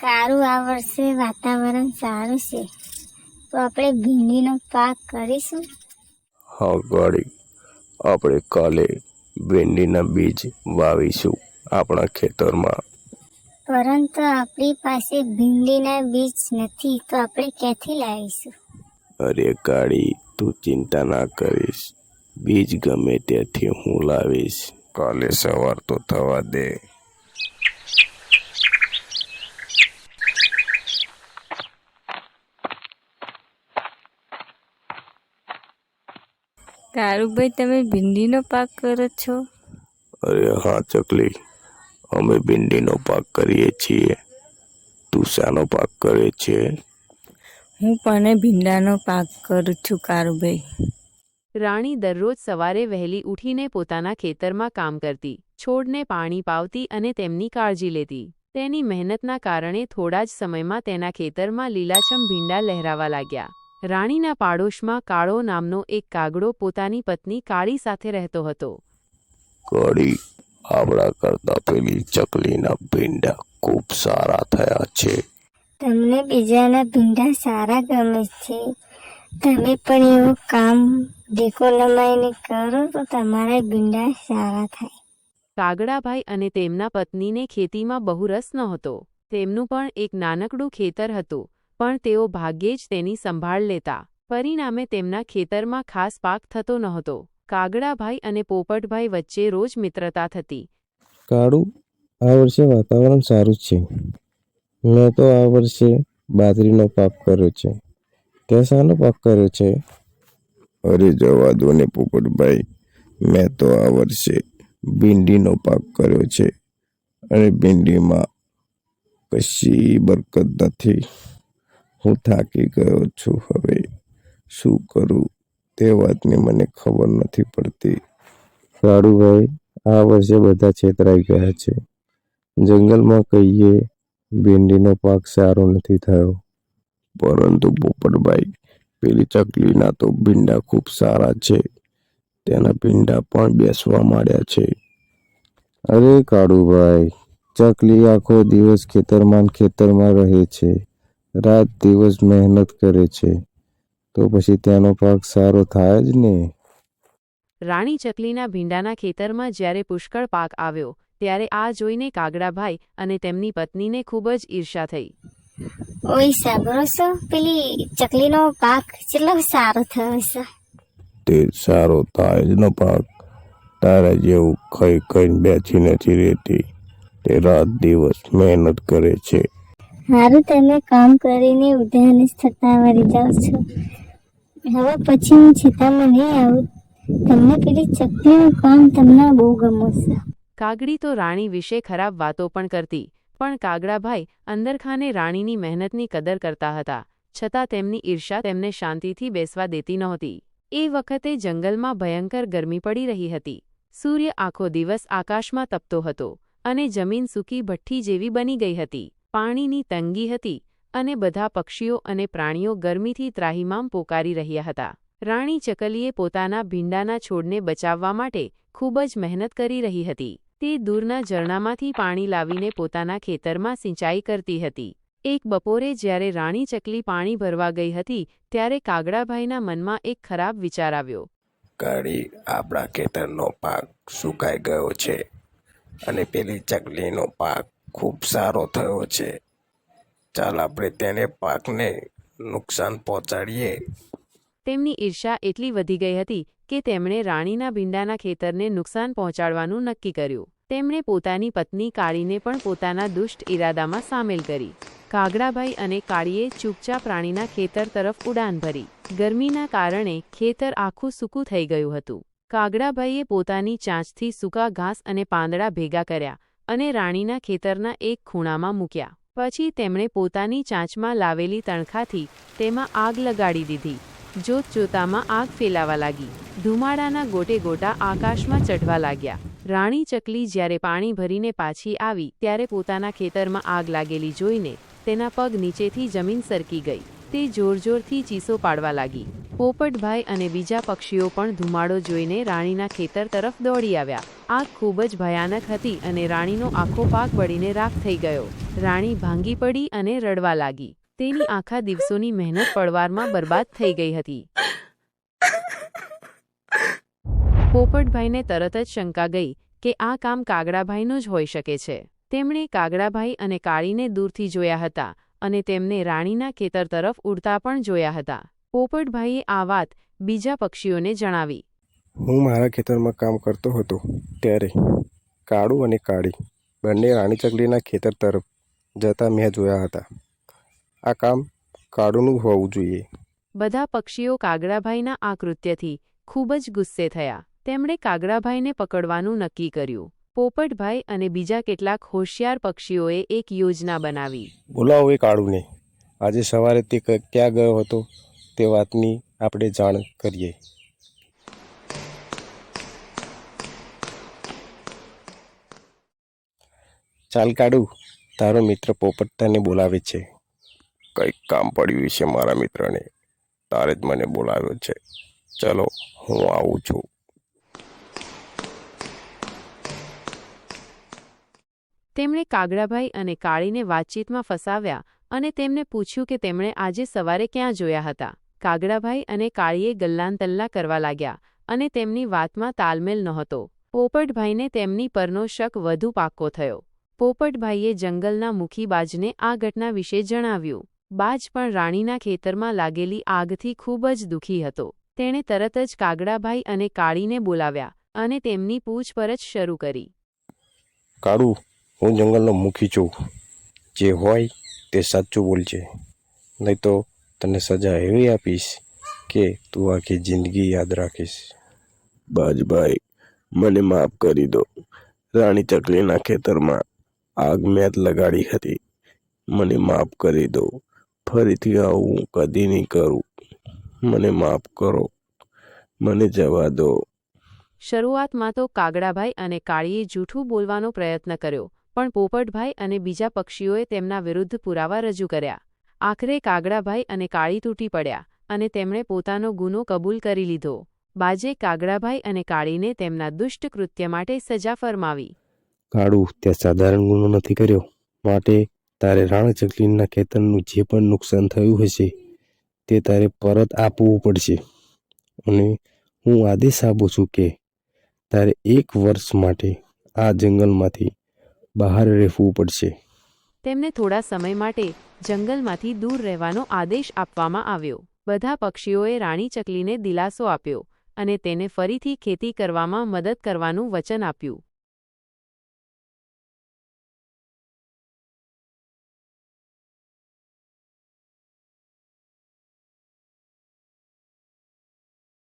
કારું આ વર્ષે વાતાવરણ સારું છે. તો આપણે ભીંડીનો પાક કરીશું. હા ગાડી. આપણે કાલે ભીંડીના બીજ વાવીશું આપણા ખેતરમાં. પરંતુ આપણી પાસે ભીંડીના બીજ નથી તો આપણે ક્યાંથી લાવીશું? અરે ગાડી તું ચિંતા ના કરીશ. બીજ ગમે ત્યાંથી હું લાવીશ. કાલે સવાર તો થવા દે. કારુભાઈ તમે ભીંડીનો પાક કરો છો? અરે હા ચકલી. અમે ભીંડીનો પાક કરીએ છીએ. તું શાનો પાક કરે છે? હું પણ ભીંડાનો પાક કરું છું કારુભાઈ. રાણી દરરોજ સવારે વહેલી ઉઠીને પોતાના ખેતરમાં કામ કરતી છોડને પાણી પાવતી અને તેમની કાળજી લેતી. તેની મહેનતના કારણે થોડા જ સમયમાં તેના ખેતરમાં લીલાછમ ભીંડા લહેરાવા લાગ્યા. રાણીના પાડોશમાં કાળો નામનો એક કાગડો પોતાની પત્ની કાળી સાથે રહેતો હતો. કાળી આપણા કરતા પેલી ચકલીના ભીંડા ખૂબ સારા થયા છે. તમને બીજાના ભીંડા સારા ગમે છે. તમે પણ એવું કામ ઢીકો લમાઈને કરો તો તમારા ભીંડા સારા થાય. કાગડાભાઈ અને તેમના પત્નીને ખેતીમાં બહુ રસ નહોતો. તેમનું પણ એક નાનકડું ખેતર હતું પણ તેઓ ભાગ્યે જ તેની સંભાળ લેતા. પરિણામે તેમના ખેતરમાં ખાસ પાક થતો નહોતો. કાગડાભાઈ અને પોપટભાઈ વચ્ચે રોજ મિત્રતા થતી. કાળું આ વર્ષે વાતાવરણ સારું છે. મેં તો આ વર્ષે બાજરીનો પાક કર્યો છે. કેસાનો પાક કર્યો છે. અરે જવા દો ને પોપટભાઈ મેં તો આ વર્ષે ભીંડીનો પાક કર્યો છે અને ભીંડીમાં કશી બરકત નથી. હું થાકી ગયો છું હવે. શું કરું? તે વાતની મને ખબર નથી પડતી. કાળુભાઈ આ વર્ષે બધા છેતરાઈ ગયા છે. જંગલમાં કહીએ ભીંડીનો પાક સારો નથી થયો. પરંતુ પોપટભાઈ પેલી ચકલીના તો ભીંડા ખૂબ સારા છે. તેના ભીંડા પણ બેસવા માંડ્યા છે. અરે કાળુભાઈ, ચકલી આખો દિવસ ખેતરમાં ખેતરમાં રહે છે. રાત દિવસ મહેનત કરે છે. તો પછી તેનો પાક સારો થાય જ ને? રાણી ચકલીના ભીંડાના ખેતરમાં જ્યારે પુષ્કળ પાક આવ્યો, ત્યારે આ જોઈને કાગડાભાઈ અને તેમની પત્નીને ખૂબ જ ઈર્ષા થઈ. ઓય સાંભળો છો પેલી ચકલીનો પાક કેટલો સારો થયો છે તે સારો થાય પાક. તારા જેવું કઈ કઈ બેઠી નથી રહેતી. તે રાત દિવસ મહેનત કરે છે. સારું તમે કામ કરીને ઉદ્યાને થતા વળી જાઓ છો. હવે પછી હું છેતામાં નહીં આવું. તમને પેલી ચકલીનું કામ તમને બહુ ગમો છે કાગડી તો રાણી વિશે ખરાબ વાતો પણ કરતી. પણ કાગડાભાઈ અંદરખાને રાણીની મહેનતની કદર કરતા હતા, છતાં તેમની ઈર્ષા તેમને શાંતિથી બેસવા દેતી નહોતી. એ વખતે જંગલમાં ભયંકર ગરમી પડી રહી હતી. સૂર્ય આખો દિવસ આકાશમાં તપતો હતો અને જમીન સૂકી ભઠ્ઠી જેવી બની ગઈ હતી. પાણીની તંગી હતી અને બધા પક્ષીઓ અને પ્રાણીઓ ગરમીથી ત્રાહિમામ પોકારી રહ્યા હતા. રાણી ચકલીએ પોતાના ભીંડાના છોડને બચાવવા માટે ખૂબ જ મહેનત કરી રહી હતી. તે દૂરના ઝરણામાંથી પાણી લાવીને પોતાના ખેતરમાં સિંચાઈ કરતી હતી. એક બપોરે જ્યારે રાણી ચકલી પાણી ભરવા ગઈ હતી ત્યારે કાગડાભાઈના મનમાં એક ખરાબ વિચાર આવ્યો. કાળી આપણા ખેતરનો પાક સુકાઈ ગયો છે અને પેલી ચકલીનો પાક ખૂબ સારો થયો છે. ચાલ આપણે તેને પાકને નુકસાન પહોંચાડીએ. તેમની ઈર્ષા એટલી વધી ગઈ હતી કે તેમણે રાણીના ભીંડાના ખેતરને નુકસાન પહોંચાડવાનું નક્કી કર્યું. તેમણે પોતાની પત્ની કાળીને પણ પોતાના દુષ્ટ ઈરાદામાં સામેલ કરી. કાગડાભાઈ અને કાળીએ ચૂપચાપ પ્રાણીના ખેતર તરફ ઉડાન ભરી. ગરમીના કારણે ખેતર આખું સૂકું થઈ ગયું હતું. કાગડાભાઈએ પોતાની ચાંચથી સૂકા ઘાસ અને પાંદડા ભેગા કર્યા અને રાણીના ખેતરના એક ખૂણામાં મૂક્યા. પછી તેમણે પોતાની ચાંચમાં લાવેલી તણખાથી તેમાં આગ લગાડી દીધી. જોત જોતામાં આગ ફેલાવા લાગી. ધુમાડાના ગોટે ગોટા આકાશમાં ચઢવા લાગ્યા. રાણી ચકલી જ્યારે પાણી ભરીને પાછી આવી ત્યારે પોતાના ખેતરમાં આગ લાગેલી જોઈને તેના પગ નીચેથી જમીન સરકી ગઈ. તે જોરજોરથી ચીસો પાડવા લાગી. પોપટભાઈ અને બીજા પક્ષીઓ પણ ધુમાડો જોઈને રાણીના ખેતર તરફ દોડી આવ્યા. આગ ખૂબ જ ભયાનક હતી અને રાણીનો આખો પાક બળીને રાખ થઈ ગયો. રાણી ભાંગી પડી અને રડવા લાગી. તેની આખા દિવસોની મહેનત પડવારમાં બરબાદ થઈ ગઈ હતી. પોપટભાઈને તરત જ શંકા ગઈ કે આ કામ કાગડાભાઈનું જ હોઈ શકે છે. તેમણે કાગડાભાઈ અને કાળીને દૂરથી જોયા હતા અને તેમને રાણીના ખેતર તરફ ઉડતા પણ જોયા હતા. પોપટભાઈએ આ વાત બીજા પક્ષીઓને જણાવી. હું મારા ખેતરમાં કામ કરતો હતો ત્યારે કાળુ અને કાળી બંને રાણી ચકલીના ખેતર તરફ જતા મેં જોયા હતા. આ કામ કાળુનું હોવું જોઈએ. બધા પક્ષીઓ કાગડાભાઈના આ કૃત્યથી ખૂબ જ ગુસ્સે થયા. તેમણે કાગડાભાઈને પકડવાનું નક્કી કર્યું. પોપટભાઈ અને બીજા કેટલાક હોશિયાર પક્ષીઓએ એક યોજના બનાવી. બોલાવો એ કાળુને આજે સવારે તે ક્યાં ગયો હતો તે વાતની આપણે જાણ કરીએ. ચાલ કાળુ તારો મિત્ર પોપટ તને બોલાવે છે. કંઈક કામ પડ્યું છે મારા મિત્રને. તારે જ મને બોલાવ્યો છે. ચલો હું આવું છું. તેમણે કાગડાભાઈ અને કાળીને વાતચીતમાં ફસાવ્યા અને તેમને પૂછ્યું કે તેમણે આજે સવારે ક્યાં જોયા હતા. કાગડાભાઈ અને કાળીએ ગલ્લાંતલ્લા કરવા લાગ્યા અને તેમની વાતમાં તાલમેલ નહોતો. પોપટભાઈને તેમની પરનો શક વધુ પાક્કો થયો. પોપટભાઈએ જંગલના મુખીબાજને આ ઘટના વિશે જણાવ્યું. બાજ પણ રાણીના ખેતરમાં લાગેલી આગથી ખૂબ જ દુઃખી હતો. તેણે તરત જ કાગડાભાઈ અને કાળીને બોલાવ્યા અને તેમની પૂછપરછ શરૂ કરી. કાળુ હું જંગલનો મુખી છું. જે હોય તે સાચું બોલજે. નહીં તો તને સજા એવી આપીશ કે તું આખી જિંદગી યાદ રાખીશ. બાજભાઈ મને માફ કરી દો. રાણી ચકલીના ખેતરમાં આગ મેં લગાડી હતી. મને માફ કરી દો. ફરીથી આવું હું કદી નહીં કરું. મને માફ કરો. મને જવા દો. શરૂઆતમાં તો કાગડાભાઈ અને કાળીએ જૂઠું બોલવાનો પ્રયત્ન કર્યો. પણ પોપટભાઈ અને બીજા પક્ષીઓએ તેમના વિરુદ્ધ પુરાવા રજૂ કર્યા. આખરે કાગડાભાઈ અને કાળી તૂટી પડ્યા અને તેમણે પોતાનો ગુનો કબૂલ કરી લીધો. બાજે કાગડાભાઈ અને કાળીને તેમના દુષ્ટ કૃત્ય માટે સજા ફરમાવી. કાળું, તે સાધારણ ગુનો નથી કર્યો. માટે તારે રાણ ચકલીના ખેતરનું જે પણ નુકસાન થયું હશે, તે તારે પરત આપવું પડશે. અને હું આદેશ આપું છું કે તારે એક વર્ષ માટે આ જંગલમાંથી બહાર રહેવું પડશે. તેમને થોડા સમય માટે જંગલમાંથી દૂર રહેવાનો આદેશ આપવામાં આવ્યો. બધા પક્ષીઓએ રાણી ચકલીને દિલાસો આપ્યો અને તેને ફરીથી ખેતી કરવામાં મદદ કરવાનું વચન આપ્યું.